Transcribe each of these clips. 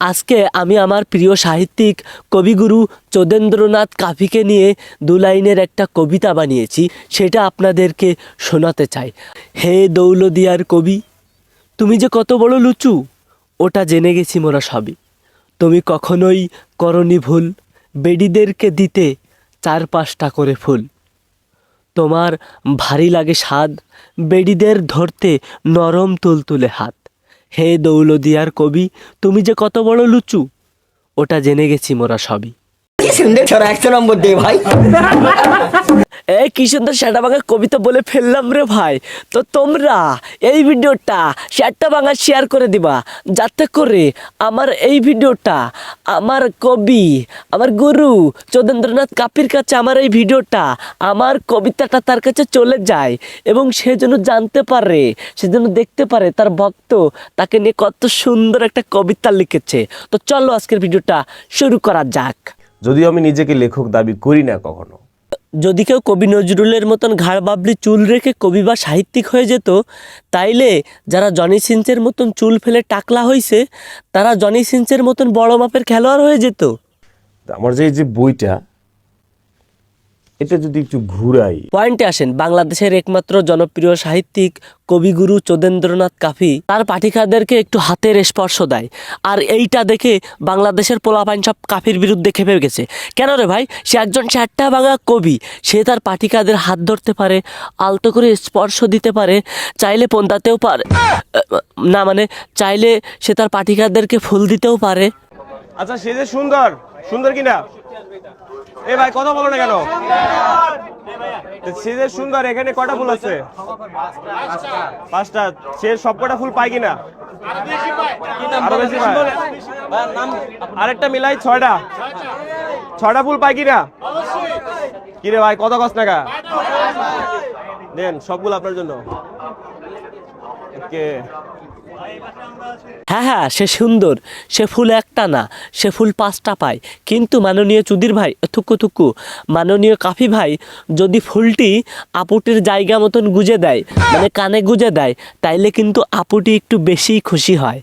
আজকে আমি আমার প্রিয় সাহিত্যিক কবিগুরু চোদেন্দ্রনাথ কাফিকে নিয়ে দু লাইনের একটা কবিতা বানিয়েছি, সেটা আপনাদেরকে শোনাতে চাই। হে দৌলদিয়ার কবি, তুমি যে কত বড় লুচু, ওটা জেনে গেছি মোরা সবই। তুমি কখনোই করনি ভুল, বেডিদেরকে দিতে চার পাঁচটা করে ফুল। তোমার ভারী লাগে স্বাদ, বেডিদের ধরতে নরম তুলতুলে হাত। হে দৌলদিয়ার কবি তুমি যে কত বড় লুচু ওটা জেনে গেছি মোরা সবই। একশো নম্বর দে ভাই। এ কি সুন্দর সেটা ভাঙা কবিতা বলে ফেললাম রে ভাই। তো তোমরা এই ভিডিওটা সেটা ভাঙা শেয়ার করে দিবা, যাতে করে আমার এই ভিডিওটা, আমার কবি, আমার গুরু চোদেন্দ্রনাথ কাপির কাছে আমার এই ভিডিওটা, আমার কবিতাটা তার কাছে চলে যায় এবং সে যেন জানতে পারে, সে যেন দেখতে পারে তার ভক্ত তাকে নিয়ে কত সুন্দর একটা কবিতা লিখেছে। তো চলো আজকের ভিডিওটা শুরু করা যাক। যদিও আমি নিজেকে লেখক দাবি করি না কখনো। যদি কেউ কবি নজরুলের মতন ঘাড় বাবলি চুল রেখে কবি বা সাহিত্যিক হয়ে যেত তাইলে যারা জনি সিঞ্চের মতন চুল ফেলে টাকলা হয়েছে তারা জনি সিঞ্চের মতন বড় মাপের খেলোয়াড় হয়ে যেত। আমার যে যে বইটা এটা যদি একটু ঘুরাই। পয়েন্টে আসেন বাংলাদেশের একমাত্র জনপ্রিয় সাহিত্যিক কবিগুরু চোদেন্দ্রনাথ কাফি তার পাঠিকাদেরকে একটু হাতের স্পর্শ দেয়। আর এইটা দেখে বাংলাদেশের পোলাপাইন সব কাফির বিরুদ্ধে খেপে গেছে। কেন রে ভাই? সে একজন ষাটটা ভাঙা কবি। সে তার পাঠিকাদের হাত ধরতে পারে আলতো করে স্পর্শ দিতে পারে চাইলে পন্দাতেও পারে না মানে চাইলে সে তার পাঠিকাদেরকে ফুল দিতেও পারে। আচ্ছা সে যে সুন্দর! সুন্দর কিনা? এ ভাই কথা বলো না কেন? যে সুন্দর এখানে কটা ফুল আছে? পাঁচটা। সে সব কটা ফুল পায় কিনা? আরও বেশি পায়? আরেকটা মিলাই ছয়টা। ছয়টা ফুল পায় কিনা? কিরে ভাই কত কষ্ট টাকা দেন সবগুলো আপনার জন্য। ওকে। হ্যাঁ হ্যাঁ সে সুন্দর। সে ফুল একটা না, সে ফুল পাঁচটা পায়। কিন্তু মাননীয় চুদির ভাই, থুকু থুকু, মাননীয় কাফি ভাই যদি ফুলটি আপুটির জায়গা মতন গুজে দেয় মানে কানে গুজে দেয়, তাইলে কিন্তু আপুটি একটু বেশি খুশি হয়।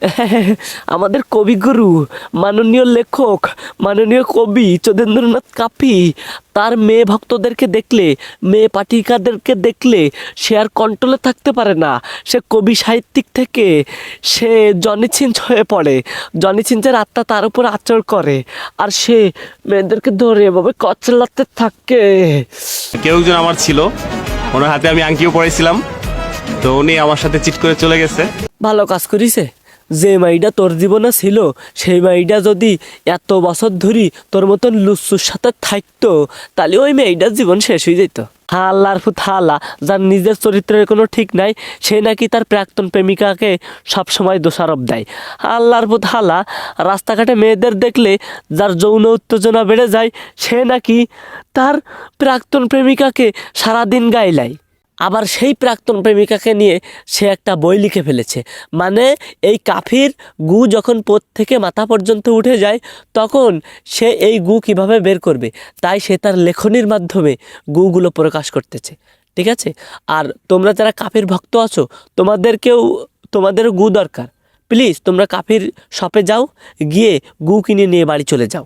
আমাদের কবিগুরু মাননীয় লেখক মাননীয় কবি চোদেন্দ্রনাথ কাপি তার মেয়ে ভক্তদেরকে দেখলে মেয়ে পাঠিকাদেরকে দেখলে সে আর কন্ট্রোলে থাকতে পারে না। সে কবি সাহিত্যিক থেকে সে জনি ছিঞ্চ হয়ে পড়ে। জনি ছিঞ্চের আত্মা তার উপর আচর করে আর সে মেয়েদেরকে ধরে এভাবে কচলাতে থাকে। কেউ একজন আমার ছিল। ওনার হাতে আমি আংটিও পড়েছিলাম তো উনি আমার সাথে চিট করে চলে গেছে। ভালো কাজ করিছে? যে মাইটা তোর জীবনে ছিল, সেই মাইটা যদি এত বছর ধরি তোর মতন লুচ্চুর সাথে থাকতো, তাহলে ওই মেয়েটার জীবন শেষ হয়ে যেত। হাল্লার ফুত হাল্লা, যার নিজের চরিত্রের কোনো ঠিক নাই, সে নাকি তার প্রাক্তন প্রেমিকাকে সবসময় দোষারোপ দেয়। আল্লাহর ফুত হাল্লা, রাস্তাঘাটে মেয়েদের দেখলে যার যৌন উত্তেজনা বেড়ে যায়, সে নাকি তার প্রাক্তন প্রেমিকাকে সারাদিন গাইলায় আবার সেই প্রাক্তন প্রেমিকাকে নিয়ে সে একটা বই লিখে ফেলেছে। মানে এই কাফির গু যখন পোত থেকে মাথা পর্যন্ত উঠে যায়, তখন সে এই গু কীভাবে বের করবে? তাই সে তার লেখনির মাধ্যমে গুগুলো প্রকাশ করতেছে। ঠিক আছে? আর তোমরা যারা কাফির ভক্ত আছো তোমাদেরকেও তোমাদেরও গু দরকার। প্লিজ তোমরা কাফির শপে যাও, গিয়ে গু কিনে নিয়ে বাড়ি চলে যাও।